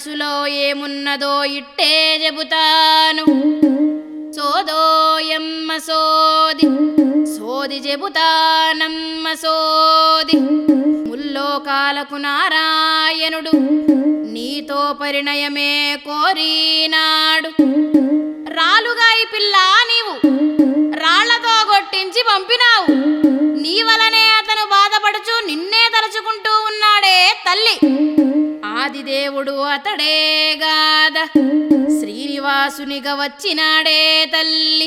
మనసులో ఏమున్నదో ఇట్టే చెబుతాను. సోదోయమ్మ సోది సోది చెబుతానమ్మ సోది. ముల్లోకాలకు నారాయణుడు నీతో పరిణయమే కోరినాడు. రాలుగాయి పిల్ల నీవు రాళ్ళతో కొట్టించి పంపినావు. నీ వలనే అతను బాధపడుచు నిన్నే తలుచుకుంటూ ఉన్నాడే తల్లి. ఆదిదేవుడు అతడే గాద. శ్రీనివాసునిగా వచ్చినాడే తల్లి.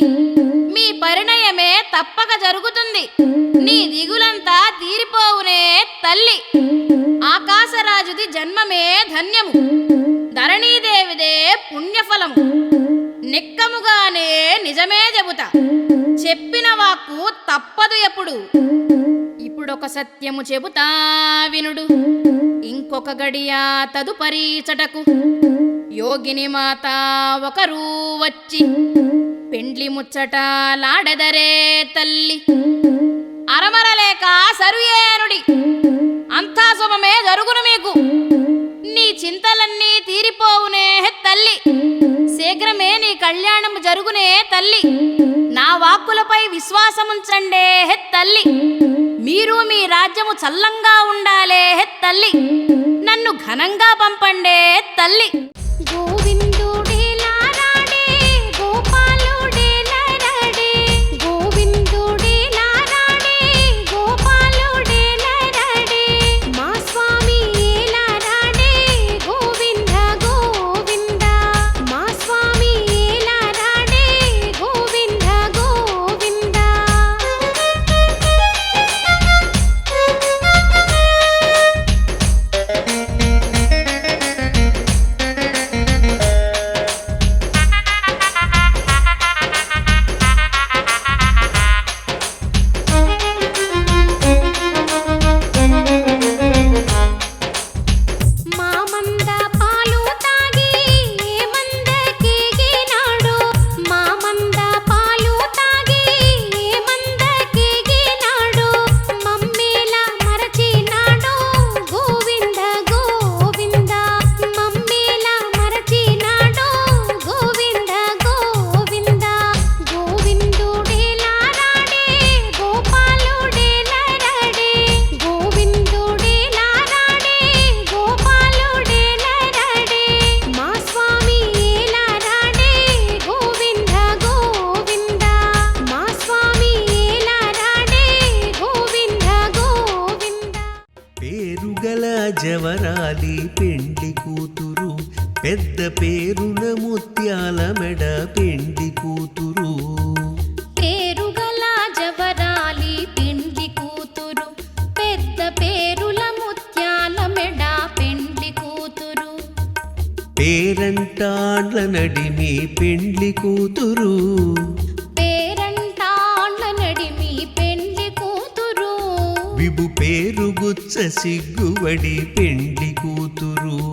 మీ పరిణయమే తప్పక జరుగుతుంది. నీ దిగులంతా తీరిపోవునే తల్లి. ఆకాశరాజుది జన్మమే ధన్యము. ధరణీదేవిదే పుణ్యఫలము. నిక్కముగానే నిజమే చెబుతా. చెప్పిన వాక్కు తప్పదు ఎప్పుడు. ఇప్పుడొక సత్యము చెబుతా వినుడు. ఇంకొక గడియా తదుపరి చటకు. యోగిని మాత ఒకరు వచ్చి పెండ్లి ముచ్చట లాడెదరే తల్లి. అరమరలేక సరుయేనుడి అంతా శుభమే జరుగును మీకు. నీ చింతలన్నీ తీరిపోవునే తల్లి. శీఘ్రమే నీ కళ్యాణం జరుగునే తల్లి. నా వాక్కులపై విశ్వాసముంచండే హె తల్లి. మీరు మీ రాజ్యము చల్లంగా ఉండాలే హె తల్లి. నన్ను ఘనంగా పంపండే తల్లి. పెద్ద పేరున ముత్యాల మెడ పెండ్లి కూతురు. పేరుగల జవరాలి పెండ్లి కూతురు. పెద్ద పేరుల ముత్యాల మెడ పెండ్లి కూతురు. పేరంటాండ్ల నడిమి పెండ్లి కూతురు. పేరంటాళ్ళ నడిమి పెండ్లి కూతురు. విభు పేరుగుచ్చ సిగ్గువడి పెండ్లి కూతురు. పేరు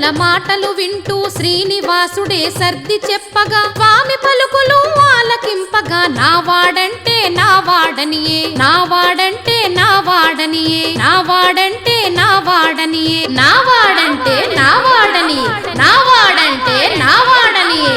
మన మాటలు వింటూ శ్రీనివాసుడే సర్ది చెప్పగా స్వామి పలుకులు ఆలకింపగా నా వాడంటే నా వాడనియే నా వాడంటే నా వాడనియే నా వాడంటే నా వాడనియే నా వాడంటే నా వాడని నా వాడంటే నా వాడనియే.